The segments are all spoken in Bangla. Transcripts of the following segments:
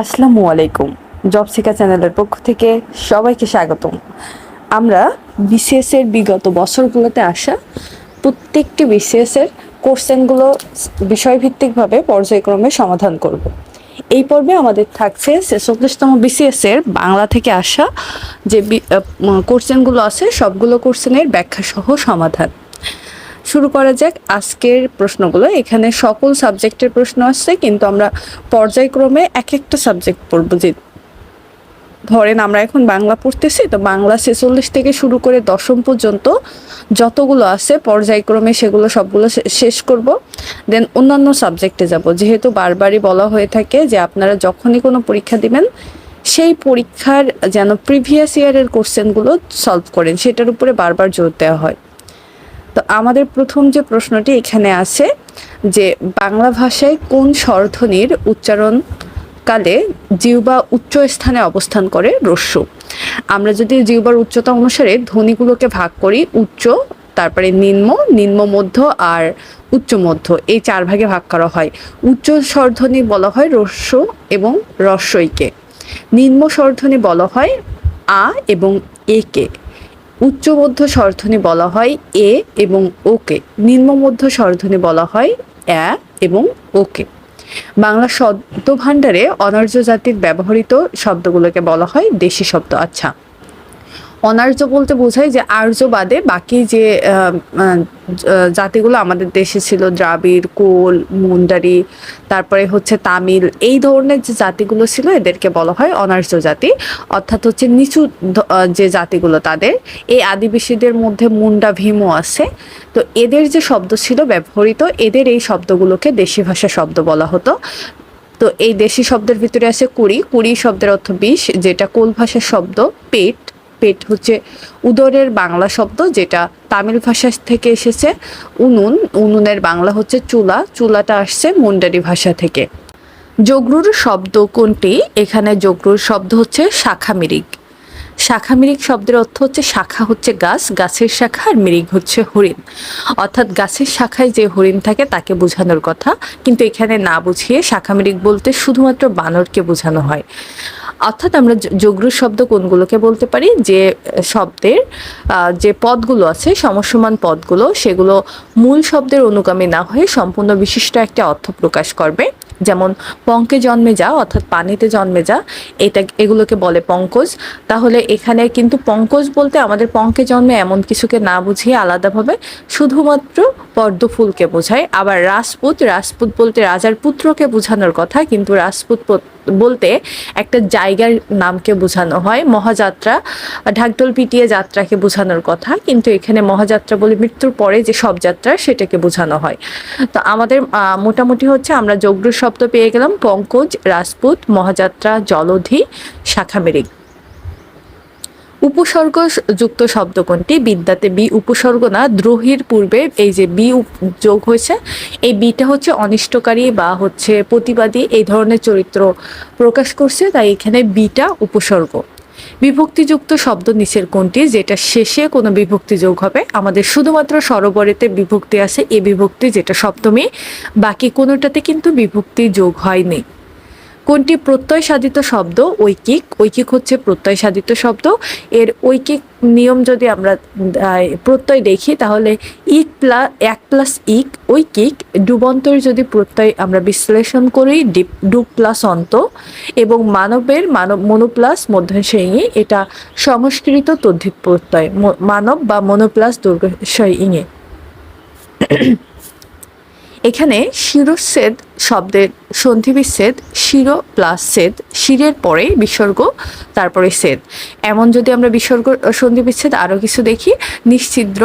আসসালামু আলাইকুম। জব শিকা চ্যানেলের পক্ষ থেকে সবাইকে স্বাগতম। আমরা বিসিএস এর বিগত বছরগুলোতে আসা প্রত্যেকটি বিসিএস এর কোশ্চেনগুলো বিষয়ভিত্তিকভাবে পর্যায়ক্রমে সমাধান করব। এই পর্বে আমাদের থাকছে ছেচল্লিশতম বিসিএস এর বাংলা থেকে আসা যে কোশ্চেনগুলো আছে, সবগুলো কোশ্চেনের ব্যাখ্যা সহ সমাধান। শুরু করা যাক আজকের প্রশ্নগুলো। এখানে সকল সাবজেক্টের প্রশ্ন আসছে, কিন্তু আমরা পর্যায়ক্রমে এক একটা সাবজেক্ট পড়ব। যে ধরেন আমরা এখন বাংলা পড়তেছি, তো বাংলা ছেচল্লিশ থেকে শুরু করে দশম পর্যন্ত যতগুলো আছে পর্যায়ক্রমে সেগুলো সবগুলো শেষ করব। দেন অন্যান্য সাবজেক্টে যাব। যেহেতু বারবারই বলা হয়ে থাকে যে আপনারা যখনই কোনো পরীক্ষা দিবেন, সেই পরীক্ষার যেন প্রিভিয়াস ইয়ারের কোশ্চেনগুলো সলভ করেন, সেটার উপরে বারবার জোর দেওয়া হয়। আমাদের প্রথম যে প্রশ্নটি এখানে আছে যে বাংলা ভাষায় কোন স্বরধ্বনির উচ্চারণ কালে জিহ্বা উচ্চ স্থানে অবস্থান করে রস্য? আমরা যদি জিহ্বার উচ্চতা অনুসারে ধ্বনিগুলোকে ভাগ করি, উচ্চ, তারপরে নিম্ন নিম্ন মধ্য আর উচ্চ মধ্য, এই চার ভাগে ভাগ করা হয়। উচ্চ স্বরধ্বনি বলা হয় রস্য এবং রস্যইকে। নিম্ন স্বরধ্বনি বলা হয় আ এবং একে উচ্চ মধ্য স্বরধ্বনি বলা হয় এ এবং ওকে। নিম্ন মধ্য স্বরধ্বনি বলা হয় অ্যা এবং ওকে। বাংলা শব্দ ভাণ্ডারে অনার্য জাতির ব্যবহৃত শব্দগুলোকে বলা হয় দেশি শব্দ। আচ্ছা। অনার্য বলতে বোঝায় যে আর্য বাদে বাকি যে জাতিগুলো আমাদের দেশে ছিল, দ্রাবিড়, কোল, মুন্ডারি, তারপরে হচ্ছে তামিল, এই ধরনের যে জাতিগুলো ছিল এদেরকে বলা হয় অনার্য জাতি। অর্থাৎ হচ্ছে নিচু যে জাতিগুলো তাদের, এই আদিবাসীদের মধ্যে মুন্ডা ভীমও আছে। তো এদের যে শব্দ ছিল ব্যবহৃত, এদের এই শব্দগুলোকে দেশি ভাষা শব্দ বলা হতো। তো এই দেশি শব্দের ভিতরে আছে কুড়ি। কুড়ি শব্দের অর্থ বিষ, যেটা কোল ভাষার শব্দ, পেট। পেট হচ্ছে উদরের বাংলা শব্দ, যেটা তামিল ভাষা থেকে এসেছে। উনুন, উনুনের বাংলা হচ্ছে চুলা, চুলাটা আসছে মুন্ডারি ভাষা থেকে। জগরুর শব্দ কোনটি? এখানে জগরুর শব্দ হচ্ছে শাখা মিরিক। শাখা মিরিগ শব্দের অর্থ হচ্ছে শাখা হচ্ছে গাছ, গাছের শাখা আর মিরিগ হচ্ছে হরিণ। অর্থাৎ গাছের শাখায় যে হরিণ থাকে তাকে বোঝানোর কথা। কিন্তু এখানে না বুঝিয়ে শাখা মিরিক বলতে শুধুমাত্র বানরকে বোঝানো হয়। অর্থাৎ আমরা যগ্র শব্দ কোনগুলোকে বলতে পারি? যে শব্দের যে পদগুলো আছে, সমসমান পদগুলো, সেগুলো মূল শব্দের অনুগামী না হয়ে সম্পূর্ণ বিশিষ্ট একটা অর্থ প্রকাশ করবে। যেমন, পঙ্কে জন্মে যা, অর্থাৎ পানিতে জন্মে যা, এটা, এগুলোকে বলে পঙ্কজ। তাহলে এখানে কিন্তু পঙ্কজ বলতে আমাদের পঙ্কে জন্মে এমন কিছুকে না বুঝিয়ে আলাদাভাবে শুধুমাত্র পদ্মফুলকে বোঝায়। আবার রাজপুত রাজপুত বলতে রাজার পুত্রকে বোঝানোর কথা, কিন্তু রাজপুত বলতে একটা জায়গার নামকে বোঝানো হয়, মহাযাত্রা। ঢাকঢোল পিটিয়ে যাত্রাকে বোঝানোর কথা, কিন্তু এখানে মহাযাত্রা বলে মৃত্যুর পরে যে সব যাত্রা, সেটাকে বোঝানো হয়। তো আমাদের মোটামুটি হচ্ছে আমরা যজ্ঞ শব্দ পেয়ে গেলাম, পঙ্কজ, রাজপুত, মহাযাত্রা, জলধি শাখামেরিক উপসর্গ যুক্ত শব্দ কোনটি? বিদ্যাতে বি উপসর্গ না, দ্রোহীর পূর্বে এই যে বি যোগ হয়েছে, এই বিটা হচ্ছে অনিষ্টকারী বা হচ্ছে প্রতিবাদী, এই ধরনের চরিত্র প্রকাশ করছে, তাই এখানে বিটা উপসর্গ। বিভক্তিযুক্ত শব্দ নিচের কোনটি? যেটা শেষে কোনো বিভক্তি যোগ হবে। আমাদের শুধুমাত্র সরোবরেতে বিভক্তি আছে, এ বিভক্তি যেটা সপ্তমী, বাকি কোনোটাতে কিন্তু বিভক্তি যোগ হয়নি। কোনটি প্রত্যয় সাধিত শব্দ? ঐকিক। ঐকিক হচ্ছে প্রত্যয় সাধিত শব্দ। এর ঐকিক নিয়ম যদি আমরা প্রত্যয় দেখি, তাহলে ইক প্লাস এক প্লাস ইক, ঐকিক, ডুবন্তর যদি প্রত্যয় আমরা বিশ্লেষণ করি, ডিপ ডুব প্লাস অন্ত, এবং মানবের মানব মনো প্লাস মধ্যাংশয়ী এটা সংস্কৃত তদ্ধিত প্রত্যয় মানব বা মনো প্লাস দুর্গশয় ইঙে এখানে শিরচ্ছেদ শব্দের সন্ধি বিচ্ছেদ শির প্লাস ছেদ শিরের পরে বিসর্গ, তারপরে ছেদ এমন যদি আমরা বিসর্গ সন্ধি বিচ্ছেদ আরও কিছু দেখি, নিশ্চিদ্র।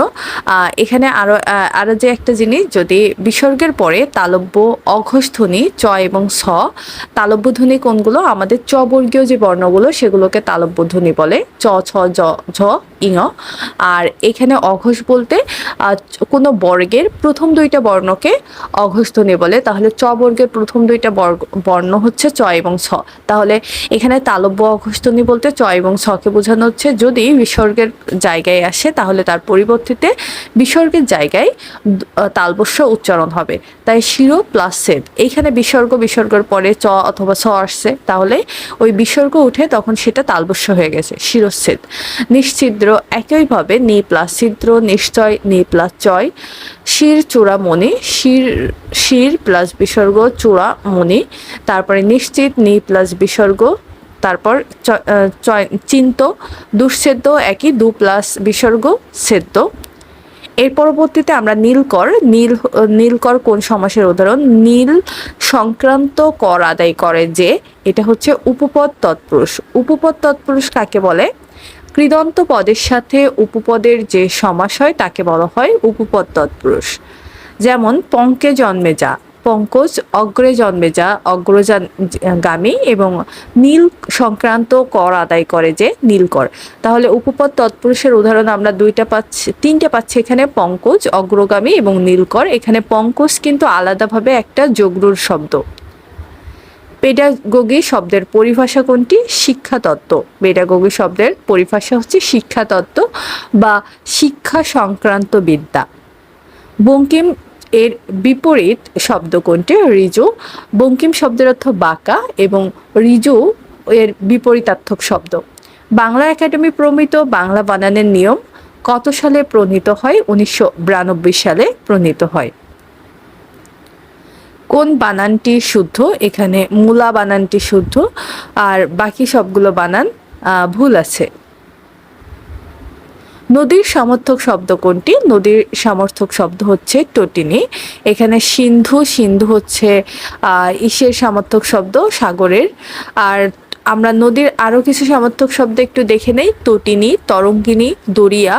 এখানে আরও আরও যে একটা জিনিস, যদি বিসর্গের পরে তালব্য অঘোষ ধ্বনি চ এবং ছ তালব্য ধ্বনি কোনগুলো? আমাদের চ বর্গীয় যে বর্ণগুলো, সেগুলোকে তালব্য ধ্বনি বলে। চ, ছ, জ, ঝ, ইঙ। আর এখানে অঘোষ বলতে কোনো বর্গের প্রথম দুইটা বর্ণকে অঘোষ ধ্বনি বলে। তাহলে চ বর্গের প্রথম দুইটা বর্গ, বর্ণ হচ্ছে চ এবং ছ তাহলে এখানে তালব্য অঘস্তনী বলতে চ এবং ছকে বোঝানো হচ্ছে। যদি বিসর্গের জায়গায় আসে, তাহলে তার পরিবর্তিতে বিসর্গের জায়গায় তালবস্য উচ্চারণ হবে। তাই শিরো প্লাস সেদ। এইখানে বিসর্গ, বিসর্গের পরে চ অথবা ছ আসছে। তাহলে ওই বিসর্গ উঠে তখন সেটা তালবস্য হয়ে গেছে শিরচ্ছেদ নিশ্ছিদ্র একইভাবে নি প্লাস ছিদ্র, নিশ্চয়, নি প্লাস চয়, শির চূড়ামণি, শির শির প্লাস বিসর্গ চূড়ামণি তারপরে নিশ্চিত, নি প্লাস বিসর্গ, তারপর চিন্ত দুঃছেদ্য একই, দু প্লাস বিসর্গ, সেদ্য। এর পরবর্তীতে আমরা নীলকর, নীল নীলকর কোন সমাসের উদাহরণ? নীল সংক্রান্ত কর আদায় করে যে, এটা হচ্ছে উপপদ তৎপুরুষ। উপপদ তৎপুরুষ কাকে বলে? কৃদন্ত পদের সাথে উপপদের যে সমাস হয়, তাকে বলা হয় উপপদ তৎপুরুষ। যেমন, পঙ্কে জন্মে যা পঙ্কজ অগ্রে জন্মে যা অগ্রগামী এবং নীল সংক্রান্ত কর আদায় করে যে নীলকর তাহলে উপপদ তৎপুরুষের উদাহরণ আমরা দুইটা পাচ্ছি, তিনটে পাচ্ছি এখানে পঙ্কজ, অগ্রগামী এবং নীলকর এখানে পঙ্কজ কিন্তু আলাদাভাবে একটা যোগরুর শব্দ। পেডাগোগি শব্দের পরিভাষা কোনটি? শিক্ষাতত্ত্ব। পেডাগোগি শব্দের পরিভাষা হচ্ছে শিক্ষাতত্ত্ব বা শিক্ষা সংক্রান্ত বিদ্যা। বঙ্কিম এর বিপরীত শব্দ কোনটি? রিজু। বঙ্কিম শব্দের অর্থ বাঁকা এবং রিজু এর বিপরীতার্থক শব্দ। বাংলা একাডেমি প্রমিত বাংলা বানানের নিয়ম কত সালে প্রণীত হয়? উনিশশো বিরানব্বই সালে প্রণীত হয়। কোন বানানটি শুদ্ধ? এখানে মূলা বানানটি শুদ্ধ। আর বাকি সবগুলো বানান ভুল আছে। নদীর সমর্থক শব্দ কোনটি? নদীর সমর্থক শব্দ হচ্ছে টটিনি। এখানে সিন্ধু সিন্ধু হচ্ছে ইসের সমর্থক শব্দ, সাগরের। আর আমরা নদীর আরও কিছু সমর্থক শব্দ একটু দেখে নেই। তটিনী তরঙ্গিনী, দরিয়া,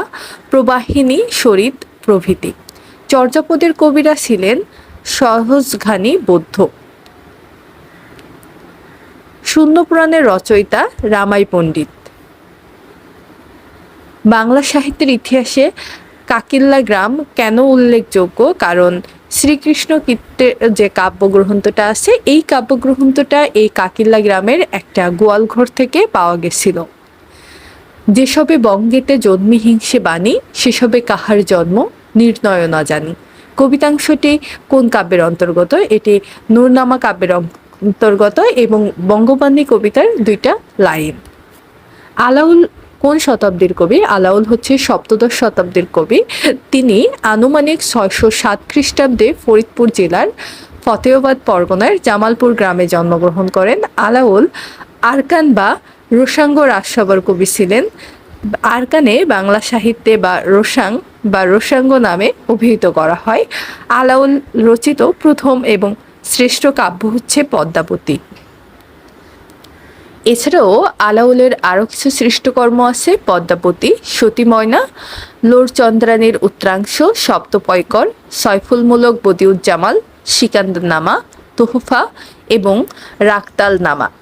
প্রবাহিনী সরিত প্রভৃতি। চর্যাপদের কবিরা ছিলেন সহজঘানী বৌদ্ধ। শূন্যপুরাণের রচয়িতা রামাই পণ্ডিত। বাংলা সাহিত্যের ইতিহাসে কাকিল্লা গ্রাম কেন উল্লেখযোগ্য? কারণ শ্রীকৃষ্ণ কীর্তের যে কাব্যগ্রন্থটা আছে, এই কাব্যগ্রন্থটা এই কাকিল্লা গ্রামের একটা গোয়ালঘর থেকে পাওয়া গেছিল। যেসবে বঙ্গেতে জন্মি হিংসে বাণী, সেসবে কাহার জন্ম নির্ণয় না জানি। কবিতাংশটি কোন কাব্যের অন্তর্গত? এটি নূরনামা কাব্যের অন্তর্গত এবং বঙ্গবাণী কবিতার দুইটা লাইন। আলাউল কোন শতাব্দীর কবি? আলাউল হচ্ছে সপ্তদশ শতাব্দীর কবি। তিনি আনুমানিক ছয়শো সাত খ্রিস্টাব্দে ফরিদপুর জেলার ফতেহবাদ পরগনার জামালপুর গ্রামে জন্মগ্রহণ করেন। আলাউল আরকান বা রোসাঙ্গ রাজসভার কবি ছিলেন। আরকানে বাংলা সাহিত্যে বা রোসাং বা রোসাঙ্গ নামে অভিহিত করা হয়। আলাউল রচিত প্রথম এবং শ্রেষ্ঠ কাব্য হচ্ছে পদ্মাবতী। এছাড়াও আলাউলের আরও কিছু সৃষ্টকর্ম আছে, পদ্মাবতী, সতীময়না ময়না লোর উত্তরাংশ, সপ্তপয়কর, সয়ফুলমূলক বদিউজ্জামাল সিকান্দনামা তোহফা এবং রাক্তাল নামা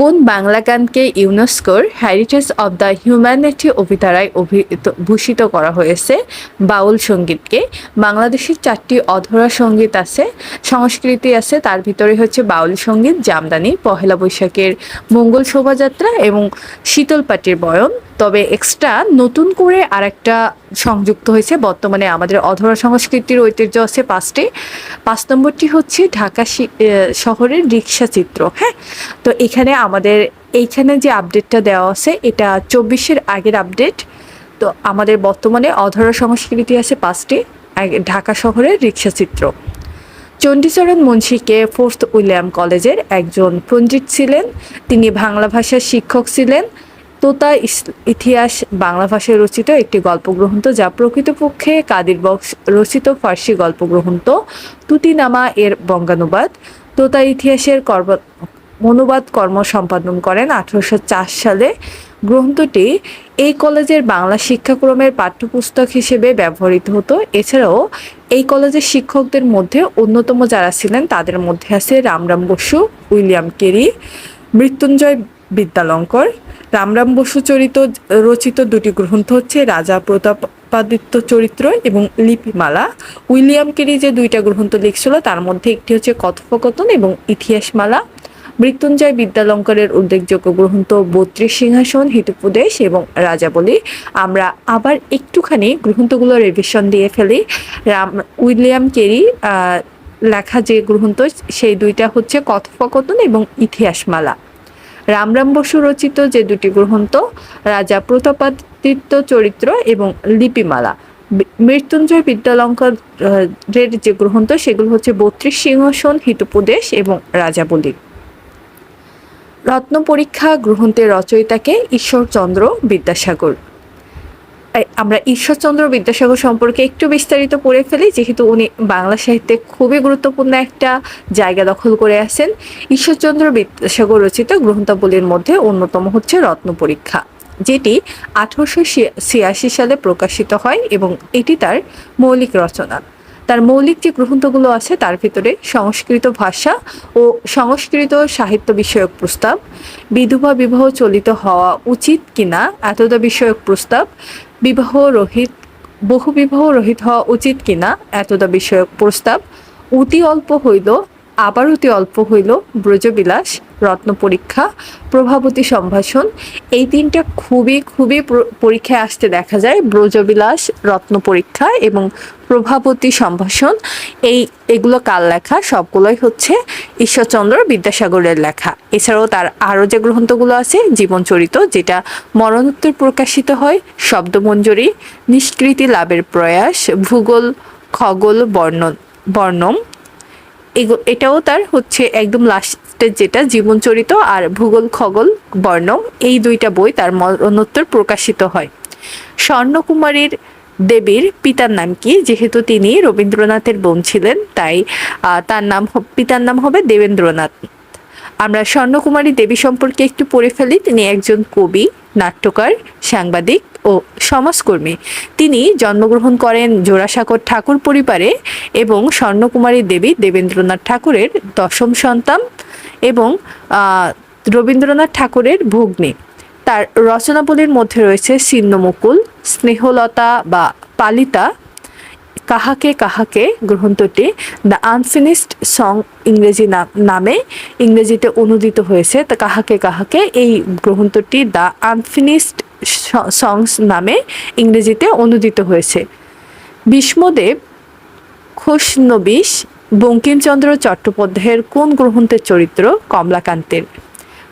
কোন বাংলা গানকে ইউনেস্কোর হ্যারিটেজ অব দ্য হিউম্যানিটি অভিধারায় অভিহিত- ভূষিত করা হয়েছে? বাউল সঙ্গীতকে। বাংলাদেশের চারটি অধরা সংগীত আছে, সংস্কৃতি আছে, তার ভিতরে হচ্ছে বাউল সংগীত, জামদানি, পহেলা বৈশাখের মঙ্গল শোভাযাত্রা এবং শীতল পাটির বয়ন তবে এক্সট্রা নতুন করে আরেকটা সংযুক্ত হয়েছে বর্তমানে আমাদের অধরা সংস্কৃতির ঐতিহ্য আছে পাঁচটি। পাঁচ নম্বরটি হচ্ছে ঢাকা শহরের রিক্সা চিত্র হ্যাঁ? তো এখানে আমাদের এইখানে যে আপডেটটা দেওয়া আছে, এটা চব্বিশের আগের আপডেট তো আমাদের বর্তমানে অধরা সংস্কৃতি আছে পাঁচটি ঢাকা শহরের রিক্সা চিত্র। চণ্ডীচরণ মুন্সিকে ফোর্থ উইলিয়াম কলেজের একজন পণ্ডিত ছিলেন। তিনি বাংলা ভাষার শিক্ষক ছিলেন। তোতা ইতিহাস, বাংলা ভাষায় রচিত একটি গল্প গল্পগ্রন্থ যা প্রকৃতপক্ষে কাদির বক্স রচিত ফার্সি গল্প গল্পগ্রন্থ তুতিনামা এর বঙ্গানুবাদ। তোতা ইতিহাসের কর্ম অনুবাদ কর্ম সম্পাদন করেন আঠারোশো সালে। গ্রন্থটি এই কলেজের বাংলা শিক্ষাক্রমের পাঠ্যপুস্তক হিসেবে ব্যবহৃত হতো। এছাড়াও এই কলেজের শিক্ষকদের মধ্যে অন্যতম যারা ছিলেন, তাদের মধ্যে আছে রামরাম বসু, উইলিয়াম কেরি, মৃত্যুঞ্জয় বিদ্যালঙ্কর। রামরাম বসু চরিত, রচিত দুটি গ্রন্থ হচ্ছে রাজা প্রতাপ প্রতিপাদিত্য চরিত্র এবং লিপিমালা। উইলিয়াম কেরি যে দুইটা গ্রন্থ লিখছিল, তার মধ্যে একটি হচ্ছে কথোপকথন এবং ইতিহাসমালা। মৃত্যুঞ্জয় বিদ্যালঙ্করের উল্লেখযোগ্য গ্রন্থ বত্রিশ সিংহাসন, হিতোপদেশ এবং রাজাবলী। আমরা আবার একটুখানি গ্রন্থগুলো রিভিশন দিয়ে ফেলি। রাম, উইলিয়াম কেরি লেখা যে গ্রন্থ, সেই দুইটা হচ্ছে কথোপকথন এবং ইতিহাসমালা। রামরাম বসু রচিত যে দুটি গ্রন্থ, রাজা প্রতাপাদিত্য চরিত্র এবং লিপিমালা। মৃত্যুঞ্জয় বিদ্যালঙ্কার এর যে গ্রন্থ, সেগুলো হচ্ছে বত্রিশ সিংহাসন, হিতোপদেশ এবং রাজাবলী রত্ন পরীক্ষা গ্রন্থের রচয়িতাকে ঈশ্বরচন্দ্র বিদ্যাসাগর। আমরা ঈশ্বরচন্দ্র বিদ্যাসাগর সম্পর্কে একটু বিস্তারিত পড়ে ফেলি, যেহেতু উনি বাংলা সাহিত্যে খুবই গুরুত্বপূর্ণ একটা জায়গা দখল করে আছেন। ঈশ্বরচন্দ্র বিদ্যাসাগর রচিত গ্রন্থাবলীর মধ্যে অন্যতম হচ্ছে রত্ন পরীক্ষা, যেটি আঠারোশো ছিয়াশি সালে প্রকাশিত হয় এবং এটি তার মৌলিক রচনা। তার মৌলিক যে গ্রন্থগুলো আছে, তার ভিতরে সংস্কৃত ভাষা ও সংস্কৃত সাহিত্য বিষয়ক প্রস্তাব, বিধবা বিবাহ চলিত হওয়া উচিত কিনা এতদা বিষয়ক প্রস্তাব বিবাহ রহিত, বহু বিবাহ রহিত হওয়া উচিত কিনা এতটা বিষয়ক প্রস্তাব। অতি অল্প হইল, আবার অতি অল্প হইল ব্রজবিলাস। রত্ন পরীক্ষা, প্রভাবতী সম্ভাষণ, এই তিনটা খুবই খুবই পরীক্ষায় আসতে দেখা যায়। ব্রজবিলাস, রত্ন পরীক্ষা এবং প্রভাবতী সম্ভাষণ, এই, এগুলো কার লেখা? সবগুলোই হচ্ছে ঈশ্বরচন্দ্র বিদ্যাসাগরের লেখা। এছাড়াও তার আরও যে গ্রন্থগুলো আছে, জীবনচরিত, যেটা মরণোত্তর প্রকাশিত হয়, শব্দমঞ্জরি, নিষ্কৃতি লাভের প্রয়াস, ভূগোল, খগোল বর্ণন বর্ণম এটাও তার হচ্ছে একদম লাস্টের যেটা জীবনচরিত আর ভূগোল, খগোল বর্ণম এই দুইটা বই তার মরণোত্তর প্রকাশিত হয়। স্বর্ণকুমারীর দেবীর পিতার নাম কি? যেহেতু তিনি রবীন্দ্রনাথের বোন ছিলেন, তাই তার নাম পিতার নাম হবে দেবেন্দ্রনাথ। আমরা স্বর্ণকুমারী দেবী সম্পর্কে একটু পড়ে ফেলি। তিনি একজন কবি। নাট্যকার, সাংবাদিক ও সমাজকর্মী। তিনি জন্মগ্রহণ করেন জোড়াসাঁকর ঠাকুর পরিবারে এবং স্বর্ণকুমারী দেবী দেবেন্দ্রনাথ ঠাকুরের দশম সন্তান এবং রবীন্দ্রনাথ ঠাকুরের ভগ্নী। তার রচনাবলীর মধ্যে রয়েছে ছিন্নমুকুল, স্নেহলতা বা পালিতা কাহাকে কাহাকে গ্রন্থটি দ্য আনফিনিশড সং ইংরেজি নাম- ইংরেজিতে অনুদিত হয়েছে, তা কাহাকে কাহাকে এই গ্রন্থটি দ্য আনফিনিশড সংস নামে ইংরেজিতে অনুদিত হয়েছে। ভীষ্মদেব খুশনবিশ, বঙ্কিমচন্দ্র চট্টোপাধ্যায়ের কোন গ্রন্থের চরিত্র কমলাকান্তের?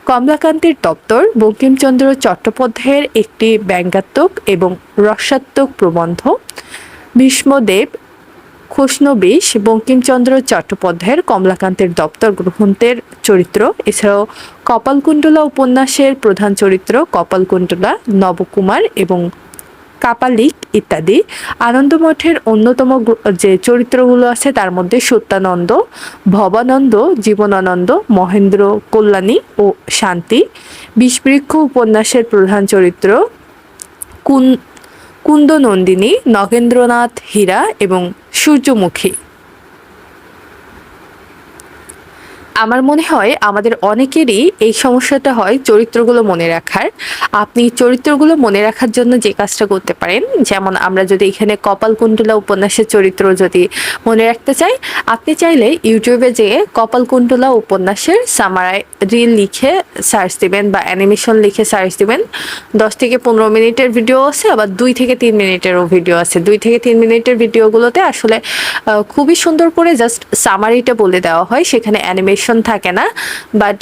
কমলাকান্তের দপ্তর বঙ্কিমচন্দ্র চট্টোপাধ্যায়ের একটি ব্যঙ্গাত্মক এবং রসাত্মক প্রবন্ধ। ভীষ্মদেব খুশনবিশ বঙ্কিমচন্দ্র চট্টোপাধ্যায়ের কমলাকান্তের দপ্তর গ্রন্থের চরিত্র। এছাড়াও কপালকুণ্ডলা উপন্যাসের প্রধান চরিত্র কপালকুণ্ডলা, নবকুমার এবং কাপালিক ইত্যাদি। আনন্দমঠের অন্যতম যে চরিত্রগুলো আছে, তার মধ্যে সত্যানন্দ, ভবানন্দ, জীবনানন্দ, মহেন্দ্র কল্যাণী ও শান্তি। বিষবৃক্ষ উপন্যাসের প্রধান চরিত্র কুন কুন্দনন্দিনী নগেন্দ্রনাথ হীরা এবং সূর্যমুখী। আমার মনে হয় আমাদের অনেকেরই এই সমস্যাটা হয় চরিত্রগুলো মনে রাখার। আপনি চরিত্রগুলো মনে রাখার জন্য যে কাজটা করতে পারেন, যেমন আমরা যদি এখানে কপালকুণ্ডলা উপন্যাসের চরিত্র যদি মনে রাখতে চাই, আপনি চাইলে ইউটিউবে যেয়ে কপালকুণ্ডলা উপন্যাসের সামারাই রিল লিখে সার্চ দিবেন বা অ্যানিমেশন লিখে সার্চ দিবেন। দশ থেকে পনেরো মিনিটের ভিডিও আছে, আবার দুই থেকে তিন মিনিটেরও ভিডিও আছে। দুই থেকে তিন মিনিটের ভিডিওগুলোতে আসলে খুবই সুন্দর করে জাস্ট সামারিটা বলে দেওয়া হয়। সেখানে অ্যানিমেশন থাকে না বাট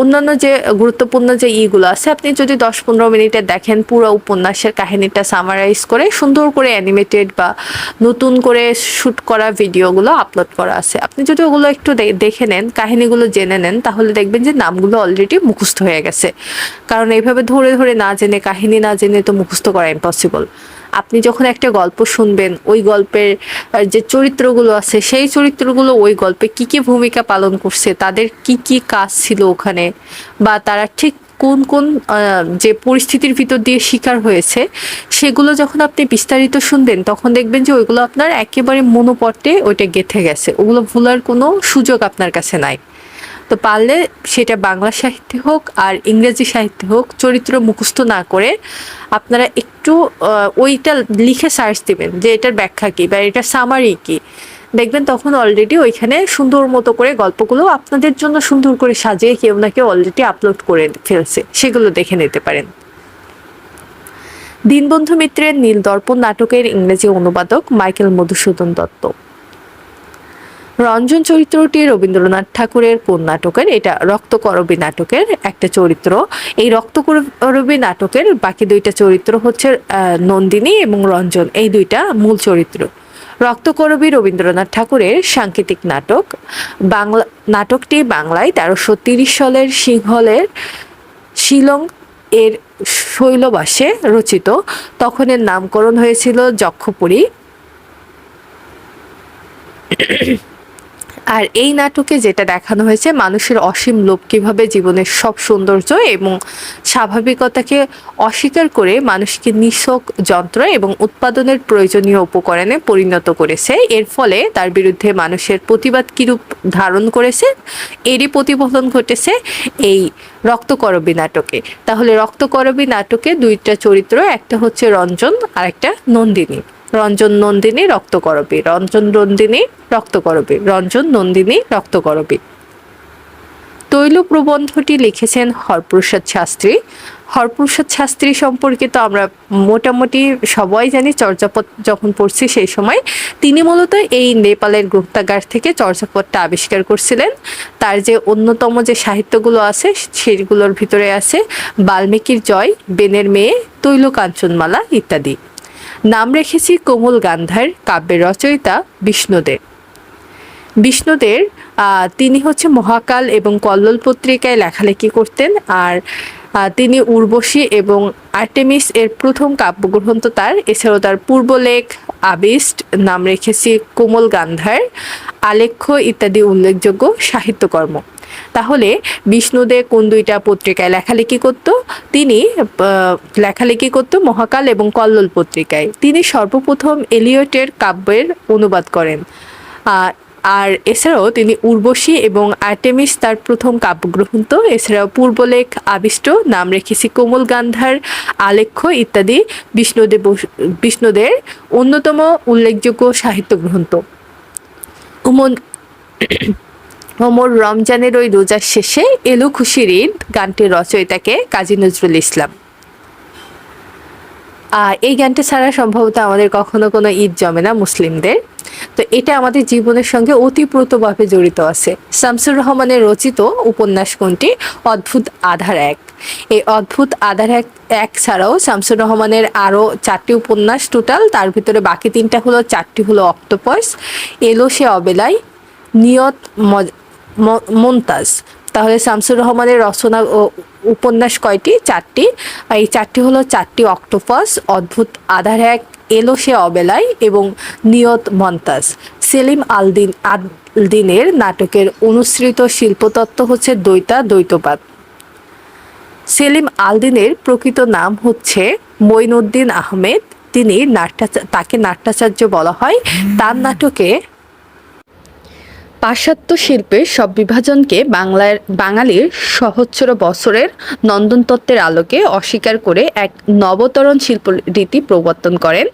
অন্যান্য যে গুরুত্বপূর্ণ যে ইগুলো আছে, আপনি যদি দশ পনেরো মিনিটে দেখেন পুরো উপন্যাসের কাহিনীটা সামারাইজ করে সুন্দর করে অ্যানিমেটেড বা নতুন করে শ্যুট করা ভিডিওগুলো আপলোড করা আছে। আপনি যদি ওগুলো একটু দেখে নেন, কাহিনীগুলো জেনে নেন, তাহলে দেখবেন যে নামগুলো অলরেডি মুখস্থ হয়ে গেছে। কারণ এইভাবে ধরে ধরে না জেনে, কাহিনী না জেনে তো মুখস্থ করা ইম্পসিবল আপনি যখন একটা গল্প শুনবেন, ওই গল্পের যে চরিত্রগুলো আছে, সেই চরিত্রগুলো ওই গল্পে কি কি ভূমিকা পালন করছে, তাদের কি কি কাজ ছিল ওখানে বা তারা ঠিক কোন কোন যে পরিস্থিতির ভিতর দিয়ে শিকার হয়েছে, সেগুলো যখন আপনি বিস্তারিত শুনবেন, তখন দেখবেন যে ওইগুলো আপনার একেবারে মনোপটে ওইটা গেথে গেছে। ওগুলো ভুলার কোনো সুযোগ আপনার কাছে নাই। তো পারলে সেটা বাংলা সাহিত্যে হোক আর ইংরেজি সাহিত্যে হোক, চরিত্র মুখস্থ না করে আপনারা একটু ওইটা লিখে সার্চ দিবেন যে এটার ব্যাখ্যা কী বা এটার সামারি কী। দেখবেন তখন অলরেডি ওইখানে সুন্দর মতো করে গল্পগুলো আপনাদের জন্য সুন্দর করে সাজিয়ে কেউ না কেউ অলরেডি আপলোড করে ফেলছে। সেগুলো দেখে নিতে পারেন। দীনবন্ধু মিত্রের নীল দর্পণ নাটকের ইংরেজি অনুবাদক মাইকেল মধুসূদন দত্ত। রঞ্জন চরিত্রটি রবীন্দ্রনাথ ঠাকুরের কোন নাটকের? এটা রক্তকরবী নাটকের একটা চরিত্র। এই রক্তকরবী নাটকের বাকি দুইটা চরিত্র হচ্ছে নন্দিনী এবং রঞ্জন। এই দুইটা মূল চরিত্র। রক্তকরবী রবীন্দ্রনাথ ঠাকুরের সাংকেতিক নাটক। বাংলা, নাটকটি বাংলায় তেরোশো তিরিশ সালের সিংহলের শিলং এর শৈলবাসে রচিত। তখন এর নামকরণ হয়েছিল যক্ষপুরী। আর এই নাটকে যেটা দেখানো হয়েছে, মানুষের অসীম লোভ কীভাবে জীবনের সব সৌন্দর্য এবং স্বাভাবিকতাকে অস্বীকার করে মানুষকে নিছক যন্ত্র এবং উৎপাদনের প্রয়োজনীয় উপকরণে পরিণত করেছে। এর ফলে তার বিরুদ্ধে মানুষের প্রতিবাদ কিরূপ ধারণ করেছে, এরই প্রতিফলন ঘটেছে এই রক্তকরবী নাটকে। তাহলে রক্তকরবী নাটকে দুইটা চরিত্র, একটা হচ্ছে রঞ্জন আর একটা নন্দিনী। রঞ্জন নন্দিনী রক্তকরবী রঞ্জন নন্দিনী রক্তকরবী রঞ্জন নন্দিনী রক্তকরবী তৈল প্রবন্ধটি লিখেছেন হরপ্রসাদ শাস্ত্রী। হরপ্রসাদ শাস্ত্রী সম্পর্কে তো আমরা মোটামুটি সবাই জানি, চর্যাপদ যখন পড়ছি সেই সময়, তিনি মূলত এই নেপালের গ্রন্থাগার থেকে চর্যাপদটা আবিষ্কার করছিলেন। তার যে অন্যতম যে সাহিত্যগুলো আছে সেগুলোর ভিতরে আছে বাল্মীকির জয়, বেনের মেয়ে তৈল কাঞ্চনমালা ইত্যাদি। নাম রেখেছি কোমল গান্ধার কাব্যের রচয়িতা বিষ্ণুদেব বিষ্ণুদের তিনি হচ্ছে মহাকাল এবং কল্লোল পত্রিকায় লেখালেখি করতেন আর তিনি উর্বশী এবং আর্টেমিস এর প্রথম কাব্যগ্রন্থ তার, এছাড়াও তার পূর্বলেখ আবিষ্ট, নাম রেখেছি কোমল গান্ধার, আলেখ্য ইত্যাদি উল্লেখযোগ্য সাহিত্যকর্ম। তাহলে বিষ্ণুদে কোন দুইটা পত্রিকায় লেখালেখি করত? তিনি লেখালেখি করত মহাকাল এবং কল্লোল পত্রিকায়। তিনি সর্বপ্রথম এলিয়টের কাব্যের অনুবাদ করেন। আর এছাড়াও তিনি উর্বশী এবং আর্টেমিস তার প্রথম কাব্যগ্রন্থ এছাড়াও পূর্বলেখ, আবিষ্ট, নাম রেখেছি কোমল গান্ধার আলেখ্য ইত্যাদি বিষ্ণুদেব বিষ্ণুদের অন্যতম উল্লেখযোগ্য সাহিত্য গ্রন্থ। উমন ওমর রমজানের ওই রোজার শেষে এলো খুশির ঈদ গানটির রচয়িতাকে কাজী নজরুল ইসলাম। আহ, এই গানটা ছাড়া সম্ভবত আমাদের কখনো কোনো ঈদ জমে না মুসলিমদের। তো এটা আমাদের জীবনের সঙ্গে ওতপ্রোতভাবে জড়িত আছে। শামসুর রহমানের রচিত উপন্যাস কোনটি? অদ্ভুত আধার এক। এই অদ্ভুত আধার এক এক ছাড়াও শামসুর রহমানের আরও চারটি উপন্যাস টোটাল তার ভিতরে বাকি তিনটা হলো চারটি হলো অক্টোপস এলো সে অবেলায় নিয়ত মন্তাজ। তাহলে শামসুর রহমানের রচনা ও উপন্যাস কয়টি? চারটি। এই চারটি হলো চারটি অক্টোপাস, অদ্ভুত আধার এক এলো সে অবেলায় এবং নিয়ত মন্তাজ। সেলিম আলদিন, আলদিনের নাটকের অনুসৃত শিল্পতত্ত্ব হচ্ছে দ্বৈতা দ্বৈতবাদ। সেলিম আলদিনের প্রকৃত নাম হচ্ছে মঈনুদ্দিন আহমেদ। তিনি নাট্যাচার্য তাকে নাট্যাচার্য বলা হয়। তার নাটকে পাশ্চাত্য শিল্পের সব বিভাজনকে বাংলার, বাঙালির সহস্র বছরের নন্দন তত্ত্বের আলোকে অস্বীকার করে এক নবতরণ শিল্প রীতি প্রবর্তন করেন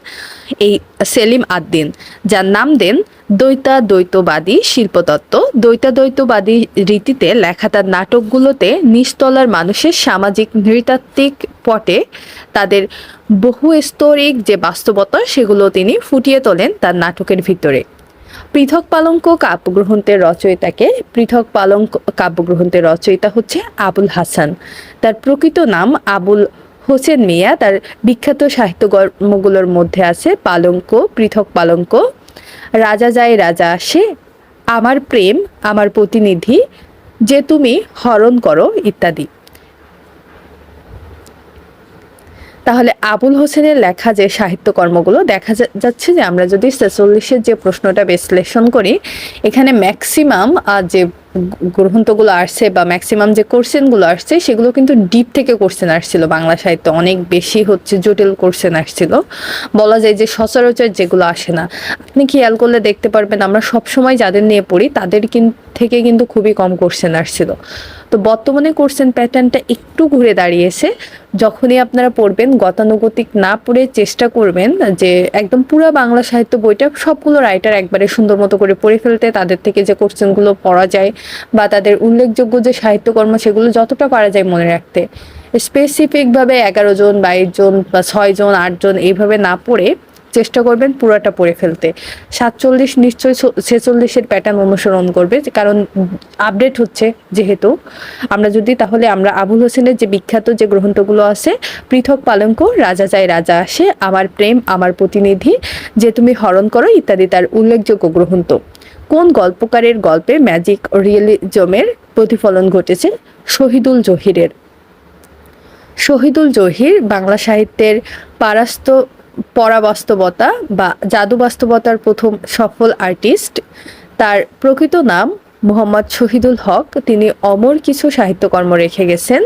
এই সেলিম আদ্দিন, যার নাম দেন দ্বৈতা দ্বৈতবাদী শিল্পতত্ত্ব। দ্বৈতা দ্বৈতবাদী রীতিতে লেখা তার নাটকগুলোতে নিচতলার মানুষের সামাজিক নৃতাত্ত্বিক পটে তাদের বহুস্তরিক যে বাস্তবতা, সেগুলো তিনি ফুটিয়ে তোলেন তার নাটকের ভিতরে। পৃথক পালঙ্ক কাব্যগ্রন্থের রচয়িতাকে পৃথক পালঙ্ক কাব্যগ্রন্থের রচয়িতা হচ্ছে আবুল হাসান। তার প্রকৃত নাম আবুল হোসেন মিয়া। তার বিখ্যাত সাহিত্যকর্মগুলোর মধ্যে আছে পালঙ্ক, পৃথক পালঙ্ক, রাজা যায় রাজা আসে, আমার প্রেম, আমার প্রতিনিধি, যে তুমি হরণ করো ইত্যাদি। তাহলে আবুল হোসেনের লেখা যে সাহিত্যকর্মগুলো, দেখা যাচ্ছে যে আমরা যদি ছেচল্লিশের যে প্রশ্নটা বিশ্লেষণ করি, এখানে ম্যাক্সিমাম যে গ্রন্থগুলো আসছে বা ম্যাক্সিমাম যে কোশ্চেনগুলো আসছে, সেগুলো কিন্তু ডিপ থেকে কোশ্চেন আসছিল বাংলা সাহিত্য। অনেক বেশি হচ্ছে, জটিল কোশ্চেন আসছিল। বলা যায় যে সচরাচর যেগুলো আসে না। আপনি খেয়াল করলে দেখতে পারবেন, আমরা সবসময় যাদের নিয়ে পড়ি, তাদের থেকে কিন্তু খুবই কম কোশ্চেন আসছিল। তো বর্তমানে কোশ্চেন প্যাটার্নটা একটু ঘুরে দাঁড়িয়েছে। যখনই আপনারা পড়বেন, গতানুগতিক না পড়ে চেষ্টা করবেন যে একদম পুরো বাংলা সাহিত্য বইটা সবগুলো রাইটার একবারে সুন্দর মতো করে পড়ে ফেলতে, তাদের থেকে যে কোশ্চেনগুলো পড়া যায় বা তাদের উল্লেখযোগ্য যে সাহিত্যকর্ম সেগুলো যতটা পারা যায় মনে রাখতে। স্পেসিফিকভাবে এগারো জন বাইশ জন বা ছয় জন, আট জন এইভাবে না পড়ে চেষ্টা করবেন পুরাটা পড়ে ফেলতে। সাতচল্লিশ নিশ্চয়ই ছেচল্লিশের প্যাটার্ন অনুসরণ করবে, কারণ আপডেট হচ্ছে যেহেতু। আমরা যদি তাহলে আমরা আবুল হোসেনের যে বিখ্যাত যে গ্রন্থগুলো আছে, পৃথক পালঙ্ক, রাজা চাই রাজা আসে, আমার প্রেম, আমার প্রতিনিধি, যে তুমি হরণ করো ইত্যাদি তার উল্লেখযোগ্য গ্রন্থ। কোন গল্পকারের গল্পে ম্যাজিক রিয়েলিজমের প্রতিফলন ঘটেছে? শহীদুল জহিরের। শহীদুল জহির বাংলা সাহিত্যের পারাস্ত, পরাবাস্তবতা বা জাদু বাস্তবতার প্রথম সফল আর্টিস্ট তার প্রকৃত নাম মোহাম্মদ শহীদুল হক। তিনি অমর কিছু সাহিত্যকর্ম রেখে গেছেন।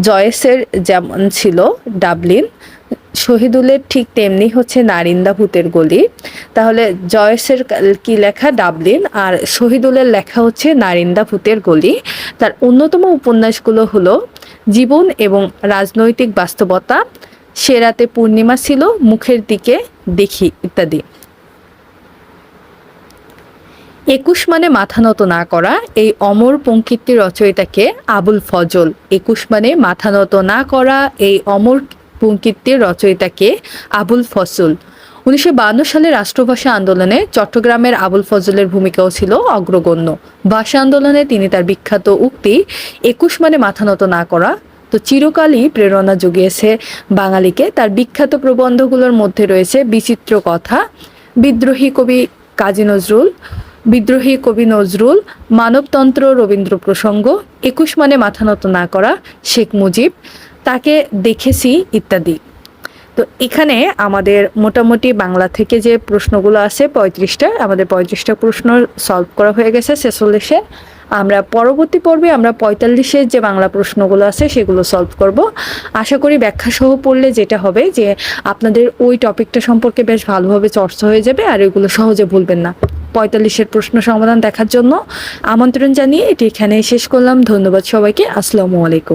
জয়েসের যেমন ছিল ডাবলিন শহীদুলের ঠিক তেমনি হচ্ছে নারিন্দা ভূতের গলি। তাহলে জয়েসের কি লেখা? ডাবলিন। আর শহীদুলের লেখা হচ্ছে নারিন্দা ভূতের গলি। তার অন্যতম উপন্যাসগুলো হলো জীবন এবং রাজনৈতিক বাস্তবতা, সে রাতে পূর্ণিমা ছিল, মুখের দিকে দেখি ইত্যাদি। একুশ মানে মাথা নত না করা, এই অমর পঙ্কিত্তি রচয়িতাকে আবুল ফজল। একুশ মানে মাথা নত না করা, এই অমর পঙ্কিত্তির রচয়িতাকে আবুল ফজল। উনিশশো সালে রাষ্ট্রভাষা আন্দোলনে চট্টগ্রামের আবুল ফজলের ভূমিকাও ছিল অগ্রগণ্য। ভাষা আন্দোলনে তিনি তার বিখ্যাত উক্তি, একুশ মানে মাথা নত না করা তো চিরকালই প্রেরণা জুগিয়েছে বাঙালিকে। তার বিখ্যাত প্রবন্ধগুলোর মধ্যে রয়েছে বিচিত্র কথা, বিদ্রোহী কবি কাজী নজরুল বিদ্রোহী কবি নজরুল মানবতন্ত্র রবীন্দ্র প্রসঙ্গ একুশ মানে মাথা নত না করা শেখ মুজিব তাকে দেখেছি ইত্যাদি। তো এখানে আমাদের মোটামুটি বাংলা থেকে যে প্রশ্নগুলো আছে পঁয়ত্রিশটা, আমাদের পঁয়ত্রিশটা প্রশ্ন সলভ করা হয়ে গেছে ছেচল্লিশে আমরা পরবর্তী পর্বে আমরা পঁয়তাল্লিশের যে বাংলা প্রশ্নগুলো আছে সেগুলো সলভ করব। আশা করি ব্যাখ্যা সহ পড়লে যেটা হবে যে আপনাদের ওই টপিকটা সম্পর্কে বেশ ভালোভাবে চর্চা হয়ে যাবে আর এগুলো সহজে ভুলবেন না। পঁয়তাল্লিশের প্রশ্ন সমাধান দেখার জন্য আমন্ত্রণ জানিয়ে এটি এখানে শেষ করলাম। ধন্যবাদ সবাইকে। আসসালামু আলাইকুম।